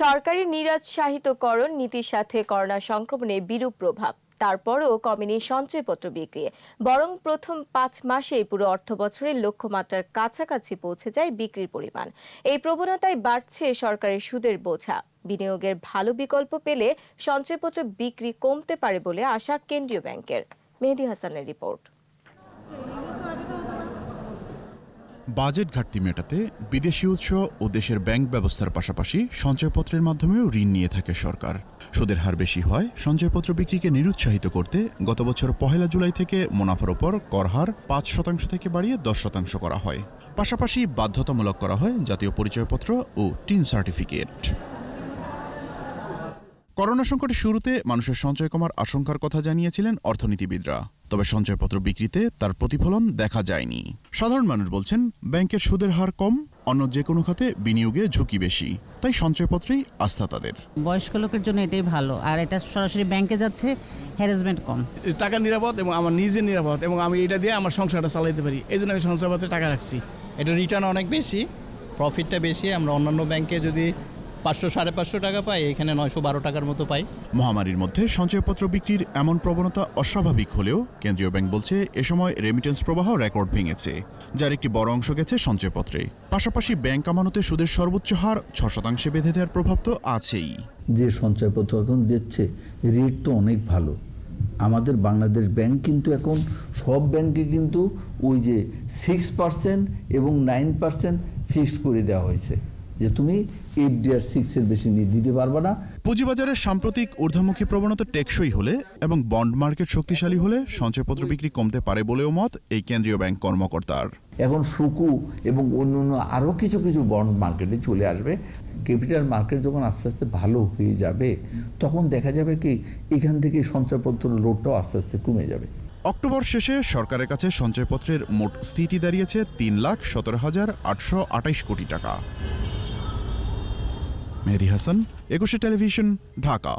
সরকারি নিরুৎসাহিতকরণ নীতির সাথে করোনা সংক্রমণের বিরূপ প্রভাব। তারপরও কমেনি সঞ্চয়পত্র বিক্রি বরং প্রথম পাঁচ মাসেই পুরো অর্থ বছরের লক্ষ্যমাত্রার কাছাকাছি পৌঁছে যায় বিক্রির পরিমাণ। এই প্রবণতায় বাড়ছে সরকারের সুদের বোঝা। বিনিয়োগের ভালো বিকল্প পেলে সঞ্চয়পত্র বিক্রি কমতে পারে বলে আশা কেন্দ্রীয় ব্যাংকের। মেহেদি হাসানের রিপোর্ট। বাজেট ঘাটতি মেটাতে বিদেশি উৎস ও দেশের ব্যাংক ব্যবস্থার পাশাপাশি সঞ্চয়পত্রের মাধ্যমেও ঋণ নিয়ে থাকে সরকার। সুদের হার বেশি হয় সঞ্চয়পত্র বিক্রিকে নিরুৎসাহিত করতে গত বছর পহেলা জুলাই থেকে মুনাফার ওপর কর হার পাঁচ শতাংশ থেকে বাড়িয়ে দশ শতাংশ করা হয়। পাশাপাশি বাধ্যতামূলক করা হয় জাতীয় পরিচয়পত্র ও টিন সার্টিফিকেট। করোনা সংকটের শুরুতে মানুষের সঞ্চয় কমার আশঙ্কার কথা জানিয়েছিলেন অর্থনীতিবিদরা। তবে সঞ্চয়পত্র বিক্রিতে তার প্রতিফলন দেখা যায়নি। সাধারণ মানুষ বলছেন ব্যাংকের সুদের হার কম অন্য যে কোনো খাতে বিনিয়োগে ঝুঁকি বেশি। তাই সঞ্চয়পত্রেই আস্থা তাদের। বয়স্ক লোকের জন্য এটাই ভালো। আর এটা সরাসরি ব্যাংকে যাচ্ছে হ্যারাসমেন্ট কম। টাকা নিরাপদ এবং আমার নিজের নিরাপদ এবং আমি এটা দিয়ে আমার সংসারটা চালাতে পারি। এই জন্য আমি সঞ্চয়পত্রে টাকা রাখছি। এটা রিটার্ন অনেক বেশি প্রফিটটা বেশি। আমরা অন্যান্য ব্যাংকে যদি পাঁচশো সাড়ে পাঁচশো টাকা পাই এখানে নয়শো বারো টাকার মতো পাই মহামারীর মধ্যে সঞ্চয়পত্র বিক্রির এমন প্রবণতা অস্বাভাবিক হলেও কেন্দ্রীয় ব্যাংক বলছে এ সময় রেমিটেন্স প্রবাহ রেকর্ড ভেঙেছে যার একটি বড় অংশ গেছে সঞ্চয়পত্রে। পাশাপাশি ব্যাংক আমানতে সুদের সর্বোচ্চ হার ছ শতাংশে বেঁধে দেওয়ার প্রভাব তো আছেই। যে সঞ্চয়পত্র এখন দিচ্ছে রেট তো অনেক ভালো। আমাদের বাংলাদেশ ব্যাংক কিন্তু এখন সব ব্যাংকে কিন্তু ওই যে সিক্স পার্সেন্ট এবং নাইন পার্সেন্ট ফিক্সড করে দেওয়া হয়েছে। যে তুমি এইট ডিআর সিক্সের বেশি নিয়ে দিতে পারবে না। পুঁজিবাজারের সাম্প্রতিক ঊর্ধ্বমুখী প্রবণতা টেকসই হলে এবং বন্ড মার্কেট শক্তিশালী হলে সঞ্চয়পত্র বিক্রি কমতে পারে বলেও মত এই কেন্দ্রীয় ব্যাংক কর্মকর্তার। এখন সুকু এবং অন্য অন্য আরও কিছু কিছু বন্ড মার্কেটে চলে আসবে। ক্যাপিটাল মার্কেট যখন আস্তে আস্তে ভালো হয়ে যাবে তখন দেখা যাবে কি এখান থেকে সঞ্চয়পত্র লোডটাও আস্তে আস্তে কমে যাবে। অক্টোবর শেষে সরকারের কাছে সঞ্চয়পত্রের মোট স্থিতি দাঁড়িয়েছে তিন লাখ সতেরো হাজার আটশো আটাইশ কোটি টাকা। মেহেদি হাসান একুশে টেলিভিশন ঢাকা।